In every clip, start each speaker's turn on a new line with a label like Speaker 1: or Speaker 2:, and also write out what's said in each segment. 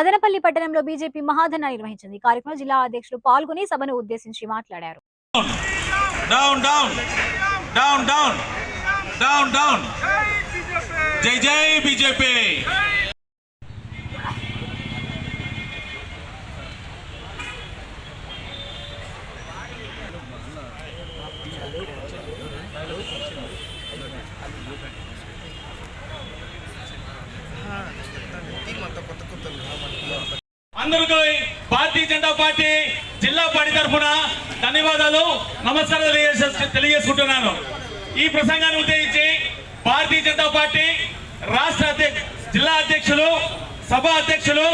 Speaker 1: మదనపల్లి పట్టణంలో బీజేపీ మహాధర్నా నిర్వహించింది. ఈ కార్యక్రమంలో జిల్లా అధ్యక్షులు పాల్గొని సభను ఉద్దేశించి మాట్లాడారు.
Speaker 2: Down down down down down down జై జై బీజేపీ అందరికీ భారతీయ జనతా పార్టీ జిల్లా పార్టీ తరఫున ధన్యవాదాలు. నమస్కారాలు తెలియజేసుకుంటున్నాను. ఈ ప్రసంగాన్ని ఉద్దేశించి భారతీయ జనతా పార్టీ రాష్ట్ర అధ్యక్ష జిల్లా అధ్యక్షులు సభ అధ్యక్షులు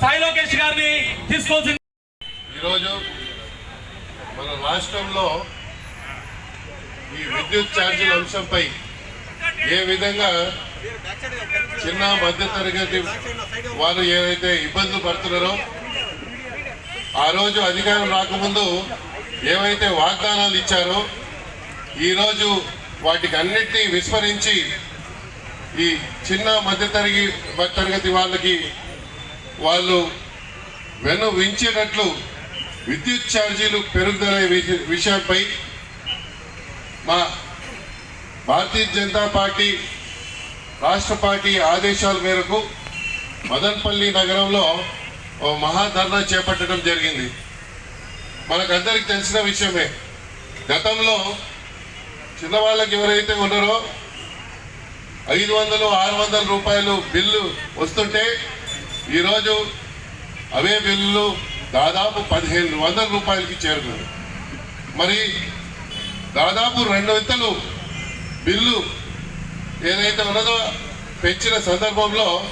Speaker 2: సాయి లోకేష్ గారిని తీసుకోవాల్సింది.
Speaker 3: ఈరోజు మన రాష్ట్రంలో ఈ విద్యుత్ ఛార్జీల అంశంపై ఏ విధంగా చిన్న మధ్య తరగతి వారు ఏదైతే ఇబ్బందులు పడుతున్నారో ఆ రోజు అధికారం రాకముందు ఏవైతే వాగ్దానాలు ఇచ్చారో ఈరోజు వాటికి అన్నిటినీ విస్మరించి ఈ చిన్న మధ్య తరగతి తరగతి వాళ్ళకి వాళ్ళు వెను వించేటట్లు విద్యుత్ ఛార్జీలు పెరుగుదల విషయంపై మా భారతీయ జనతా పార్టీ రాష్ట్ర పార్టీ ఆదేశాల మేరకు మదన్పల్లి నగరంలో ఓ మహాధర్నా చేపట్టడం జరిగింది. మనకందరికి తెలిసిన విషయమే. గతంలో చిన్నవాళ్ళకి ఎవరైతే ఉన్నారో ఐదు వందలు ఆరు వందల రూపాయలు బిల్లు వస్తుంటే ఈరోజు అవే బిల్లులు దాదాపు పదిహేను వందల రూపాయలకి చేరుకుంది మరి దాదాపు రెండు విత్తలు బిల్లు ఏదైతే ఉన్నదో పెంచిన సందర్భంలో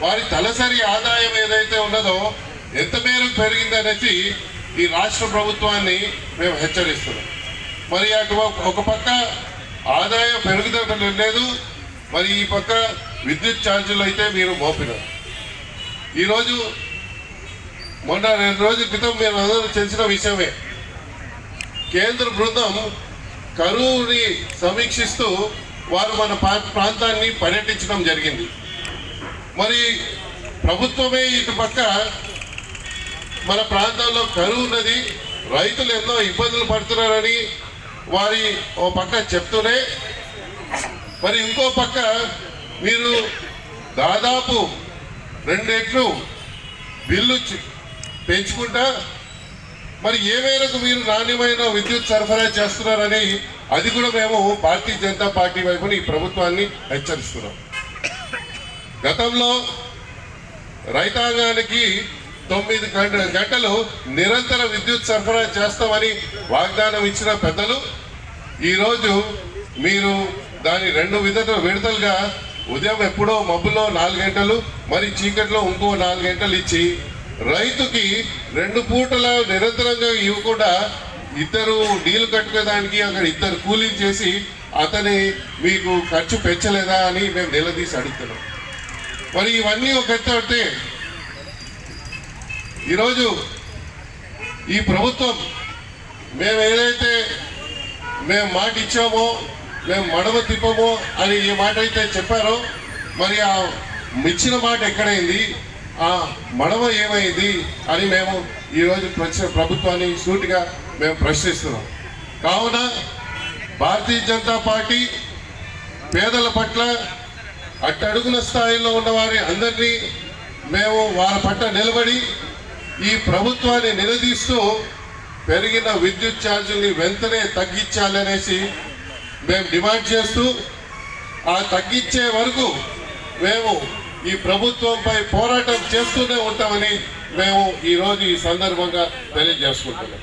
Speaker 3: వారి తలసరి ఆదాయం ఏదైతే ఉన్నదో ఎంత మేరకు పెరిగిందనేసి ఈ రాష్ట్ర ప్రభుత్వాన్ని మేము హెచ్చరిస్తున్నాం. మరి అటు ఒక పక్క ఆదాయం పెరుగుదల లేదు మరి ఈ పక్క విద్యుత్ ఛార్జీలు అయితే మీరు మోపినారు. ఈరోజు మొన్న రెండు రోజుల క్రితం మీరు అందరూ తెలిసిన విషయమే. కేంద్ర బృందం కరువుని సమీక్షిస్తూ వారు మన ప్రాంతాన్ని పర్యటించడం జరిగింది. మరి ప్రభుత్వమే ఇటు పక్క మన ప్రాంతంలో కరువు ఉన్నది రైతులు ఎన్నో ఇబ్బందులు పడుతున్నారని వారి ఓ పక్క చెప్తూనే మరి ఇంకో పక్క మీరు దాదాపు రెండెట్లు బిల్లు పెంచుకుంటా మరి ఏ మేరకు మీరు నాణ్యమైన విద్యుత్ సరఫరా చేస్తున్నారని అది కూడా మేము భారతీయ జనతా పార్టీ వైపున ఈ ప్రభుత్వాన్ని హెచ్చరిస్తున్నాం. గతంలో రైతాంగానికి తొమ్మిది గంటలు నిరంతర విద్యుత్ సరఫరా చేస్తామని వాగ్దానం ఇచ్చిన పెద్దలు ఈరోజు మీరు దాని రెండు విధత విడతలుగా ఉదయం ఎప్పుడో మబ్బులో నాలుగు గంటలు మరి చీకట్లో ఇంకో నాలుగు గంటలు ఇచ్చి రైతుకి రెండు పూటల నిరంతరంగా ఇవ్వకుండా ఇద్దరు నీళ్ళు కట్టుకోవడానికి అక్కడ ఇద్దరు కూలింగ్ చేసి అతని మీకు ఖర్చు పెంచలేదా అని మేము నిలదీసి అడుగుతున్నాం. మరి ఇవన్నీ ఒక ఎత్తు ఈరోజు ఈ ప్రభుత్వం మేము ఏదైతే మేము మాట ఇచ్చామో మేము మడమ తిప్పమో అని ఈ మాట అయితే చెప్పారో మరి ఆ ఇచ్చిన మాట ఎక్కడైంది? ఆ మడమ ఏమైంది అని మేము ఈరోజు ప్రభుత్వాన్ని సూటిగా మేము ప్రశ్నిస్తున్నాం. కావున భారతీయ జనతా పార్టీ పేదల పట్ల అట్టడుగుల స్థాయిలో ఉన్న వారి అందరినీ మేము వారి పట్ల నిలబడి ఈ ప్రభుత్వాన్ని నిలదీస్తూ పెరిగిన విద్యుత్ ఛార్జీల్ని వెంటనే తగ్గించాలనేసి మేము డిమాండ్ చేస్తూ ఆ తగ్గించే వరకు మేము ఈ ప్రభుత్వంపై పోరాటం చేస్తూనే ఉంటామని మేము ఈరోజు ఈ సందర్భంగా తెలియజేసుకుంటున్నాం.